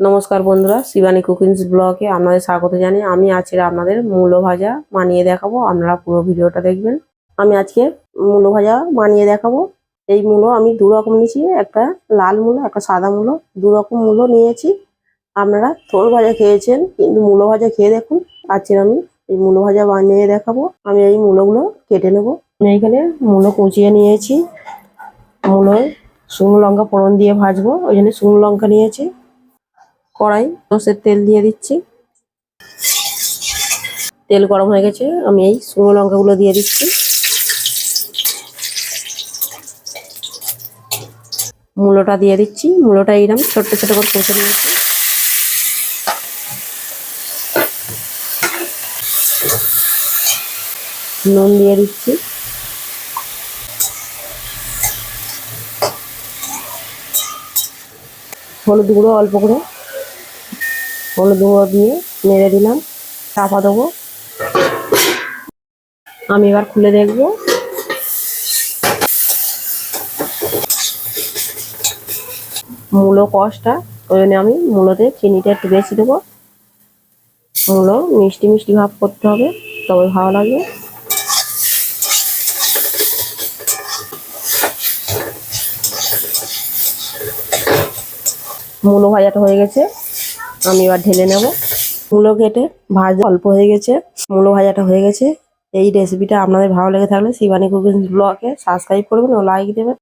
নমস্কার বন্ধুরা, শিবানী কুকিংস ব্লগে আপনাদের স্বাগত জানিয়ে আমি আজকে আপনাদের মূলো ভাজা বানিয়ে দেখাবো, আপনারা পুরো ভিডিওটা দেখবেন। আমি আজকে মূলো ভাজা বানিয়ে দেখাবো। এই মূলো আমি দু রকম নিয়েছি, একটা লাল মূলো, একটা সাদা মূলো। দু রকম মূলো নিয়েছি। আপনারা থোল ভাজা খেয়েছেন, কিন্তু মূলো ভাজা খেয়ে দেখুন, আজকে আমি এই মূলো ভাজা বানিয়ে দেখাবো। আমি এই মূলোগুলো কেটে নেব। আমি এইখানে মূলো কুচিয়ে নিয়েছি। মূলো শুকনো লঙ্কা ফোড়ন দিয়ে ভাজবো। ওই জন্য শুকনো লঙ্কা নিয়েছি। কড়াই, সর্ষের তেল দিয়ে দিচ্ছি। তেল গরম হয়ে গেছে, আমি এই শুকনো লঙ্কাগুলো দিয়ে দিচ্ছি। মূলোটা দিয়ে দিচ্ছি, মূলোটা এইরকম ছোট্ট ছোট করে কেটে নিয়েছি নুন দিয়ে দিচ্ছি। হলুদ গুঁড়ো অল্প করে হলুদ গুঁড়ো দিয়ে নেড়ে দিলাম, চাপা দেবো। আমি এবার খুলে দেখব। মূলো কষটা, ওই জন্য আমি মূলোতে চিনিটা একটু বেশি দেবো। মূলো মিষ্টি মিষ্টি ভাব করতে হবে, তবে ভালো লাগবে। মূলো ভাজাটা হয়ে গেছে। আমি এবার ঢেলে নেব। মূলো কেটে ভাজা অল্প হয়ে গেছে, মূলো ভাজাটা হয়ে গেছে। এই রেসিপিটা আপনাদের ভালো লেগে থাকলে শিবানী কুকিং ব্লগে সাবস্ক্রাইব করবেন ও লাইক দেবেন।